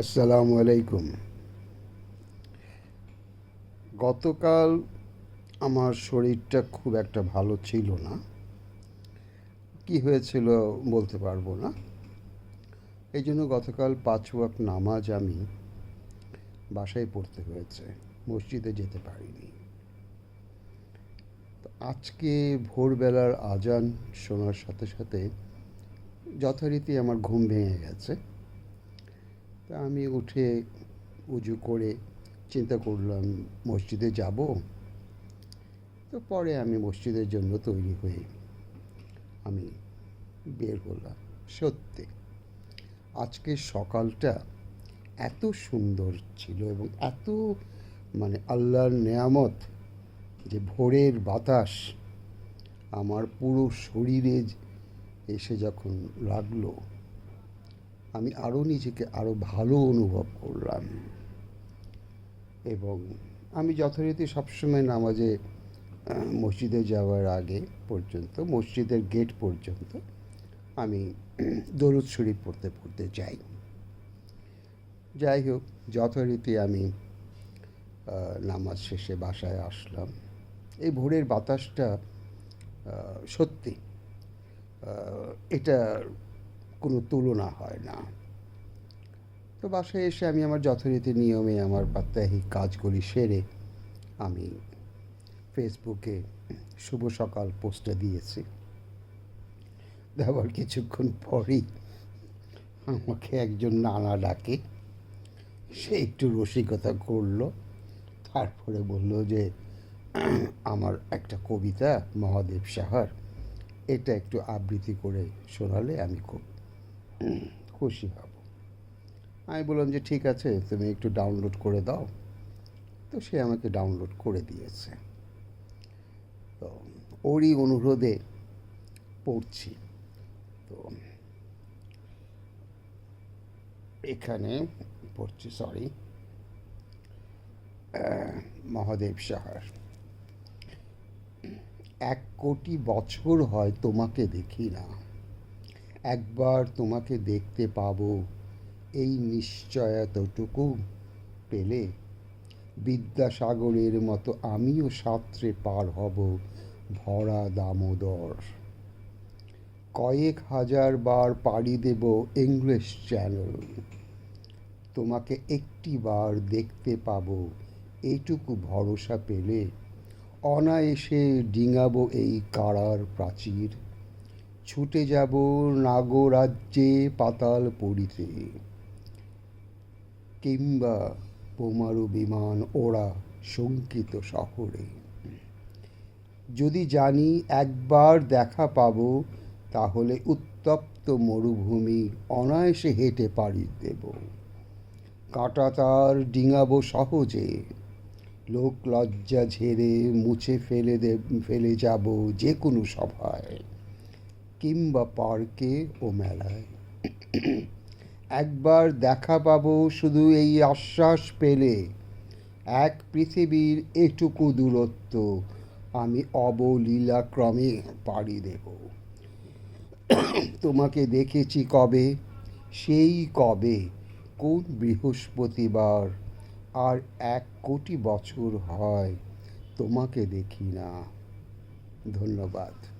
আসসালামু আলাইকুম। গতকাল আমার শরীরটা খুব একটা ভালো ছিল না। কি হয়েছিল বলতে পারব না। এই জন্য গতকাল পাঁচ ওয়াক নামাজ আমি বাসায় পড়তে হয়েছে, মসজিদে যেতে পারিনি। আজকে ভোরবেলার আজান শোনার সাথে সাথে যথারীতি আমার ঘুম ভেঙে গেছে। তা আমি উঠে উজু করে চিন্তা করলাম, মসজিদে যাব। তো পরে আমি মসজিদের জন্য তৈরি হয়ে আমি বের হলাম। সত্যি, আজকে সকালটা এত সুন্দর ছিল এবং এত মানে আল্লাহর নেয়ামত যে ভোরের বাতাস আমার পুরো শরীরে এসে যখন লাগল আমি আরও নিজেকে আরও ভালো অনুভব করলাম। এবং আমি যথারীতি সবসময় নামাজে মসজিদে যাওয়ার আগে পর্যন্ত, মসজিদের গেট পর্যন্ত আমি দরুদ শরীফ পড়তে পড়তে যাই। যাই হোক যথারীতি আমি নামাজ শেষে বাসায় আসলাম। এই ভোরের বাতাসটা সত্যি এটা কোনো তুলনা হয় না। তো বাসায় এসে আমি আমার যথারীতি নিয়মে আমার প্রাত্যহিক কাজগুলি সেরে আমি ফেসবুকে শুভ সকাল পোস্টটা দিয়েছি। দেওয়ার কিছুক্ষণ পরেই আমাকে একজন নানা ডাকে, সে একটু রসিকতা করল, তারপরে বলল যে, আমার একটা কবিতা মহাদেব সাহার, এটা একটু আবৃত্তি করে শোনালে আমি খুব খুশি হব। আমি বললাম যে, ঠিক আছে, তুমি একটু ডাউনলোড করে দাও। তো সে আমাকে ডাউনলোড করে দিয়েছে। তো ওরই অনুরোধে পড়ছি। তো এখানে পড়ছি সরি মহাদেব সাহার। এক কোটি বছর হয় তোমাকে দেখি না। একবার তোমাকে দেখতে পাবো। এই নিশ্চয়তটুকু পেলে বিদ্যাসাগরের মতো আমিও সাঁতরে পার হব ভরা দামোদর। কয়েক হাজার বার পাড়ি দেব ইংলিশ চ্যানেল। তোমাকে একটি বার দেখতে পাবো এইটুকু ভরসা পেলে অনায়াসে ডিঙাবো এই কারার প্রাচীর। ছুটে যাব নাগরাজ্যে পাতাল পড়িতে। কিংবা বোমারু বিমান ওরা শঙ্কিত শহরে। যদি জানি একবার দেখা পাব, তাহলে উত্তপ্ত মরুভূমি অনায়াসে হেঁটে পাড়ি দেব। কাঁটা তার ডিঙাবো সহজে। লোক লজ্জা ঝেড়ে মুছে ফেলে দে, ফেলে যাব যে কোনো সভায়। কিংবা পার্কে ও মেলায়। একবার দেখা পাবো শুধু এই আশ্বাস পেলে। এক পৃথিবীর এটুকু দূরত্ব আমি অবলীলাক্রমে পাড়ি দেব। তোমাকে দেখেছি কবে? সেই কবে? কোন বৃহস্পতিবার? আর এক কোটি বছর হয় তোমাকে দেখি না। ধন্যবাদ।